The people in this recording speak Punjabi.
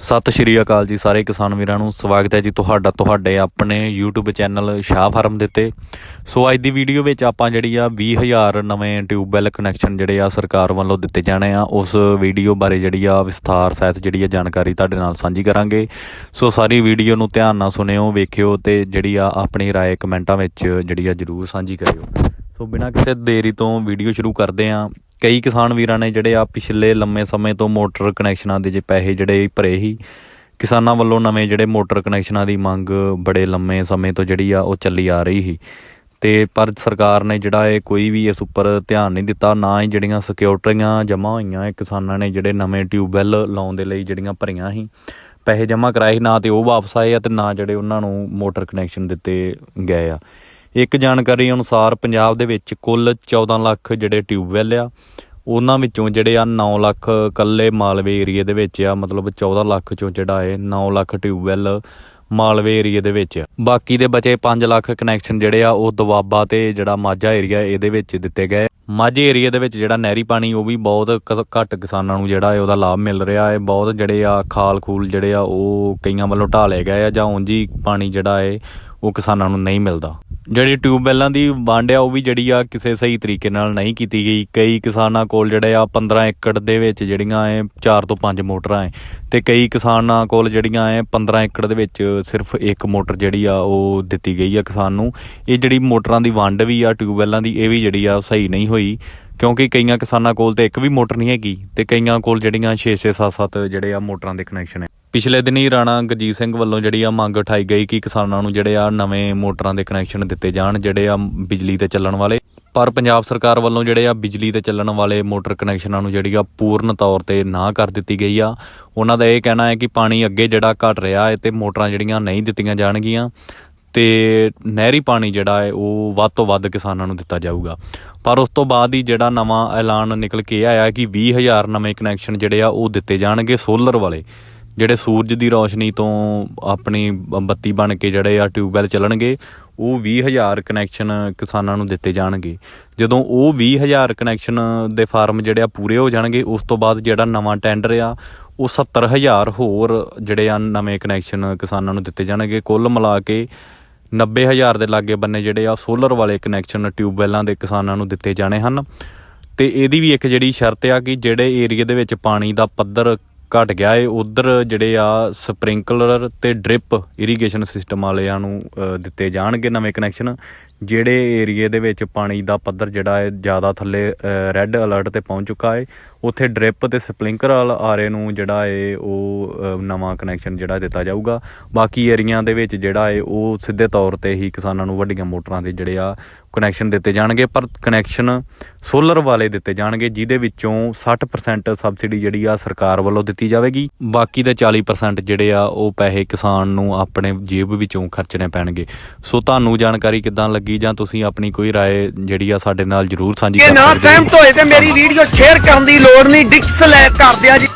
ਸਤਿ ਸ਼੍ਰੀ ਅਕਾਲ ਜੀ ਸਾਰੇ ਕਿਸਾਨ ਵੀਰਾਂ ਨੂੰ ਸਵਾਗਤ ਹੈ ਜੀ ਤੁਹਾਡਾ ਤੁਹਾਡੇ ਆਪਣੇ YouTube ਚੈਨਲ ਸ਼ਾਹ ਫਾਰਮ ਦੇ ਉੱਤੇ ਸੋ ਅੱਜ ਦੀ ਵੀਡੀਓ ਵਿੱਚ ਆਪਾਂ ਜਿਹੜੀ ਆ 20000 ਨਵੇਂ ਟਿਊਬਵੈਲ ਕਨੈਕਸ਼ਨ ਜਿਹੜੇ ਆ ਸਰਕਾਰ ਵੱਲੋਂ ਦਿੱਤੇ ਜਾਣੇ ਆ ਉਸ ਵੀਡੀਓ ਬਾਰੇ ਜਿਹੜੀ ਆ ਵਿਸਥਾਰ ਸਹਿਤ ਜਿਹੜੀ ਆ ਜਾਣਕਾਰੀ ਤੁਹਾਡੇ ਨਾਲ ਸਾਂਝੀ ਕਰਾਂਗੇ ਸੋ ਸਾਰੀ ਵੀਡੀਓ ਨੂੰ ਧਿਆਨ ਨਾਲ ਸੁਣਿਓ ਵੇਖਿਓ ਤੇ ਜਿਹੜੀ ਆ ਆਪਣੀ رائے ਕਮੈਂਟਾਂ ਵਿੱਚ ਜਿਹੜੀ ਆ ਜਰੂਰ ਸਾਂਝੀ ਕਰਿਓ ਸੋ ਬਿਨਾਂ ਕਿਸੇ ਦੇਰੀ ਤੋਂ ਵੀਡੀਓ ਸ਼ੁਰੂ ਕਰਦੇ ਆ ਕਈ ਕਿਸਾਨ ਵੀਰਾਂ ਨੇ ਜਿਹੜੇ ਆ ਪਿਛਲੇ ਲੰਮੇ ਸਮੇਂ ਤੋਂ ਮੋਟਰ ਕਨੈਕਸ਼ਨਾਂ ਦੇ ਜੇ ਪੈਸੇ ਜਿਹੜੇ ਭਰੇ ਸੀ, ਕਿਸਾਨਾਂ ਵੱਲੋਂ ਨਵੇਂ ਜਿਹੜੇ ਮੋਟਰ ਕਨੈਕਸ਼ਨਾਂ ਦੀ ਮੰਗ ਬੜੇ ਲੰਮੇ ਸਮੇਂ ਤੋਂ ਜਿਹੜੀ ਆ ਉਹ ਚੱਲੀ ਆ ਰਹੀ ਸੀ। ਤੇ ਪਰ ਸਰਕਾਰ ਨੇ ਜਿਹੜਾ ਇਹ ਕੋਈ ਵੀ ਇਸ ਉੱਪਰ ਧਿਆਨ ਨਹੀਂ ਦਿੱਤਾ, ਨਾ ਹੀ ਜਿਹੜੀਆਂ ਸਿਕਿਉਰਟੀਆਂ ਜਮ੍ਹਾਂ ਹੋਈਆਂ, ਇਹ ਕਿਸਾਨਾਂ ਨੇ ਜਿਹੜੇ ਨਵੇਂ ਟਿਊਬਵੈਲ ਲਾਉਣ ਦੇ ਲਈ ਜਿਹੜੀਆਂ ਭਰੀਆਂ ਸੀ, ਪੈਸੇ ਜਮ੍ਹਾਂ ਕਰਾਏ ਸੀ, ਨਾ ਤੇ ਉਹ ਵਾਪਸ ਆਏ ਆ ਤੇ ਨਾ ਜਿਹੜੇ ਉਹਨਾਂ ਨੂੰ ਮੋਟਰ ਕਨੈਕਸ਼ਨ ਦਿੱਤੇ ਗਏ ਆ। ਇੱਕ ਜਾਣਕਾਰੀ ਅਨੁਸਾਰ ਪੰਜਾਬ ਦੇ ਵਿੱਚ ਕੁੱਲ 14 ਲੱਖ ਜਿਹੜੇ ਟਿਊਬਵੈਲ ਆ, ਉਹਨਾਂ ਵਿੱਚੋਂ ਜਿਹੜੇ ਆ 9 ਲੱਖ ਕੱਲੇ ਮਾਲਵੇ ਏਰੀਏ ਦੇ ਵਿੱਚ ਆ, ਮਤਲਬ 14 ਲੱਖ ਚੋਂ ਜਿਹੜਾ ਹੈ 9 ਲੱਖ ਟਿਊਬਵੈਲ ਮਾਲਵੇ ਏਰੀਏ ਦੇ ਵਿੱਚ ਆ। ਬਾਕੀ ਦੇ ਬਚੇ 5 ਲੱਖ ਕਨੈਕਸ਼ਨ ਜਿਹੜੇ ਆ, ਉਹ ਦਵਾਬਾ ਤੇ ਜਿਹੜਾ ਮਾਝਾ ਏਰੀਆ ਇਹਦੇ ਵਿੱਚ ਦਿੱਤੇ ਗਏ। ਮਾਝੇ ਏਰੀਆ ਦੇ ਵਿੱਚ ਜਿਹੜਾ ਨਹਿਰੀ ਪਾਣੀ, ਉਹ ਵੀ ਬਹੁਤ ਕ- ਘੱਟ ਕਿਸਾਨਾਂ ਨੂੰ ਜਿਹੜਾ ਹੈ ਉਹਦਾ ਲਾਭ ਮਿਲ ਰਿਹਾ ਹੈ। ਬਹੁਤ ਜਿਹੜੇ ਆ ਖਾਲ ਖੂਲ ਜਿਹੜੇ ਆ, ਉਹ ਕਈਆਂ ਵੱਲੋਂ ਢਾਲੇ ਗਏ ਆ ਜਾਂ ਉਂਝ ਹੀ ਪਾਣੀ ਜਿਹੜਾ ਹੈ ਉਹ ਕਿਸਾਨਾਂ ਨੂੰ ਨਹੀਂ ਮਿਲਦਾ। ਜਿਹੜੀ ਟਿਊਬਵੈੱਲਾਂ ਦੀ ਵੰਡ ਆ ਉਹ ਵੀ ਜਿਹੜੀ ਆ ਕਿਸੇ ਸਹੀ ਤਰੀਕੇ ਨਾਲ ਨਹੀਂ ਕੀਤੀ ਗਈ। ਕਈ ਕਿਸਾਨਾਂ ਕੋਲ ਜਿਹੜੇ ਆ 15 ਏਕੜ ਦੇ ਵਿੱਚ ਜਿਹੜੀਆਂ ਐ 4 ਤੋਂ 5 ਮੋਟਰਾਂ ਐ ਤੇ ਕਈ ਕਿਸਾਨਾਂ ਕੋਲ ਜਿਹੜੀਆਂ ਐ 15 ਏਕੜ ਦੇ ਵਿੱਚ ਸਿਰਫ ਇੱਕ ਮੋਟਰ ਜਿਹੜੀ ਆ ਉਹ ਦਿੱਤੀ ਗਈ ਆ ਕਿਸਾਨ ਨੂੰ। ਇਹ ਜਿਹੜੀ ਮੋਟਰਾਂ ਦੀ ਵੰਡ ਵੀ ਆ ਟਿਊਬਵੈੱਲਾਂ ਦੀ, ਇਹ ਵੀ ਜਿਹੜੀ ਆ ਸਹੀ ਨਹੀਂ ਹੋਈ। ਕਿਉਂਕਿ ਕਈਆਂ ਕਿਸਾਨਾਂ ਕੋਲ ਤੇ ਇੱਕ ਵੀ ਮੋਟਰ ਨਹੀਂ ਹੈਗੀ ਤੇ ਕਈਆਂ ਕੋਲ ਜਿਹੜੀਆਂ 6-6 7-7 ਜਿਹੜੇ ਆ ਮੋਟਰਾਂ ਦੇ ਕਨੈਕਸ਼ਨ ਹੈ ਪਿਛਲੇ ਦਿਨੀ ਰਾਣਾ ਗਰਜੀਤ ਸਿੰਘ ਵੱਲੋਂ ਜਿਹੜੀ ਆ ਮੰਗ ਉਠਾਈ ਗਈ ਕਿ ਕਿਸਾਨਾਂ ਨੂੰ ਜਿਹੜੇ ਆ ਨਵੇਂ ਮੋਟਰਾਂ ਦੇ ਕਨੈਕਸ਼ਨ ਦਿੱਤੇ ਜਾਣ, ਜਿਹੜੇ ਆ ਬਿਜਲੀ ਤੇ ਚੱਲਣ ਵਾਲੇ। ਪਰ ਪੰਜਾਬ ਸਰਕਾਰ ਵੱਲੋਂ ਜਿਹੜੇ ਆ ਬਿਜਲੀ ਤੇ ਚੱਲਣ ਵਾਲੇ ਮੋਟਰ ਕਨੈਕਸ਼ਨਾਂ ਨੂੰ ਜਿਹੜੀ ਆ ਪੂਰਨ ਤੌਰ ਤੇ ਨਾ ਕਰ ਦਿੱਤੀ ਗਈ ਆ। ਉਹਨਾਂ ਦਾ ਇਹ ਕਹਿਣਾ ਹੈ ਕਿ ਪਾਣੀ ਅੱਗੇ ਜਿਹੜਾ ਘਟ ਰਿਹਾ ਹੈ ਤੇ ਮੋਟਰਾਂ ਜਿਹੜੀਆਂ ਨਹੀਂ ਦਿੱਤੀਆਂ ਜਾਣਗੀਆਂ ਤੇ ਨਹਿਰੀ ਪਾਣੀ ਜਿਹੜਾ ਹੈ ਉਹ ਵੱਧ ਤੋਂ ਵੱਧ ਕਿਸਾਨਾਂ ਨੂੰ ਦਿੱਤਾ ਜਾਊਗਾ। ਪਰ ਉਸ ਤੋਂ ਬਾਅਦ ਹੀ ਜਿਹੜਾ ਨਵਾਂ ਐਲਾਨ ਨਿਕਲ ਕੇ ਆਇਆ ਕਿ 20000 ਨਵੇਂ ਕਨੈਕਸ਼ਨ ਜਿਹੜੇ ਆ ਉਹ ਦਿੱਤੇ ਜਾਣਗੇ ਸੋਲਰ ਵਾਲੇ। ਜਿਹੜੇ ਸੂਰਜ ਦੀ ਰੋਸ਼ਨੀ ਤੋਂ ਆਪਣੀ ਬ- ਬੱਤੀ ਬਣ ਕੇ ਜਿਹੜੇ ਆ ਟਿਊਬਵੈਲ ਚੱਲਣਗੇ, ਉਹ 20000 ਕਨੈਕਸ਼ਨ ਕਿਸਾਨਾਂ ਨੂੰ ਦਿੱਤੇ ਜਾਣਗੇ। ਜਦੋਂ ਉਹ 20000 ਕਨੈਕਸ਼ਨ ਦੇ ਫਾਰਮ ਜਿਹੜੇ ਆ ਪੂਰੇ ਹੋ ਜਾਣਗੇ, ਉਸ ਤੋਂ ਬਾਅਦ ਜਿਹੜਾ ਨਵਾਂ ਟੈਂਡਰ ਆ, ਉਹ 70000 ਹੋਰ ਜਿਹੜੇ ਆ ਨਵੇਂ ਕਨੈਕਸ਼ਨ ਕਿਸਾਨਾਂ ਨੂੰ ਦਿੱਤੇ ਜਾਣਗੇ। ਕੁੱਲ ਮਿਲਾ ਕੇ 90000 ਦੇ ਲਾਗੇ ਬੰਨੇ ਜਿਹੜੇ ਆ ਸੋਲਰ ਵਾਲੇ ਕਨੈਕਸ਼ਨ ਟਿਊਬਵੈਲਾਂ ਦੇ ਕਿਸਾਨਾਂ ਨੂੰ ਦਿੱਤੇ ਜਾਣੇ ਹਨ। ਤੇ ਇਹਦੀ ਵੀ ਇੱਕ ਜਿਹੜੀ ਸ਼ਰਤ ਆ ਕਿ ਜਿਹੜੇ ਏਰੀਆ ਦੇ ਵਿੱਚ ਪਾਣੀ ਦਾ ਪੱਧਰ ਘਟ ਗਿਆ ਏ। ਉਧਰ ਜਿਹੜੇ ਆ ਸਪ੍ਰਿੰਕਲਰ ਤੇ ਡ੍ਰਿਪ ਇਰੀਗੇਸ਼ਨ ਸਿਸਟਮ ਵਾਲਿਆਂ ਨੂੰ ਦਿੱਤੇ ਜਾਣਗੇ ਨਵੇਂ ਕਨੈਕਸ਼ਨ ਜਿਹੜੇ ਏਰੀਏ ਦੇ ਵਿੱਚ ਪਾਣੀ ਦਾ ਪੱਧਰ ਜਿਹੜਾ ਹੈ ਜ਼ਿਆਦਾ ਥੱਲੇ ਰੈੱਡ ਅਲਰਟ ਤੇ ਪਹੁੰਚ ਚੁੱਕਾ ਹੈ। ਉੱਥੇ ਡ੍ਰਿਪ ਤੇ ਸਪ੍ਰਿੰਕਲਰ ਆਰੇ ਨੂੰ ਜਿਹੜਾ ਹੈ ਉਹ ਨਵਾਂ ਕਨੈਕਸ਼ਨ ਜਿਹੜਾ ਦਿੱਤਾ ਜਾਊਗਾ। ਬਾਕੀ ਏਰੀਆਂ ਦੇ ਵਿੱਚ ਜਿਹੜਾ ਹੈ ਉਹ ਸਿੱਧੇ ਤੌਰ ਤੇ ਹੀ ਕਿਸਾਨਾਂ ਨੂੰ ਵੱਡੀਆਂ ਮੋਟਰਾਂ ਦੇ ਜਿਹੜੇ ਆ ਕਨੈਕਸ਼ਨ ਦਿੱਤੇ ਜਾਣਗੇ। ਪਰ ਕਨੈਕਸ਼ਨ ਸੋਲਰ ਵਾਲੇ ਦਿੱਤੇ ਜਾਣਗੇ, ਜਿਹਦੇ ਵਿੱਚੋਂ 60% ਸਬਸਿਡੀ ਜਿਹੜੀ ਆ ਸਰਕਾਰ ਵੱਲੋਂ ਦਿੱਤੀ ਜਾਵੇਗੀ। ਬਾਕੀ ਦੇ 40% ਜਿਹੜੇ ਆ ਉਹ ਪੈਸੇ ਕਿਸਾਨ ਨੂੰ ਆਪਣੇ ਜੇਬ ਵਿੱਚੋਂ ਖਰਚਣੇ ਪੈਣਗੇ। ਸੋ ਤੁਹਾਨੂੰ ਜਾਣਕਾਰੀ ਕਿੱਦਾਂ ਲੱਗੀ? ਜਾਂ ਤੁਸੀਂ ਆਪਣੀ ਕੋਈ رائے ਜਿਹੜੀ ਆ ਸਾਡੇ ਨਾਲ ਜਰੂਰ ਸਾਂਝੀ ਜੇ ਕਰ ਨਾ ਸਕਦੇ ਹੋ ਸਹਿਮਤ ਹੋਏ ਤੇ ਮੇਰੀ ਵੀਡੀਓ ਸ਼ੇਅਰ ਕਰਨ ਦੀ ਲੋੜ ਨਹੀਂ ਡਿਸਲਾਈਕ ਕਰ ਦਿਆ ਜੀ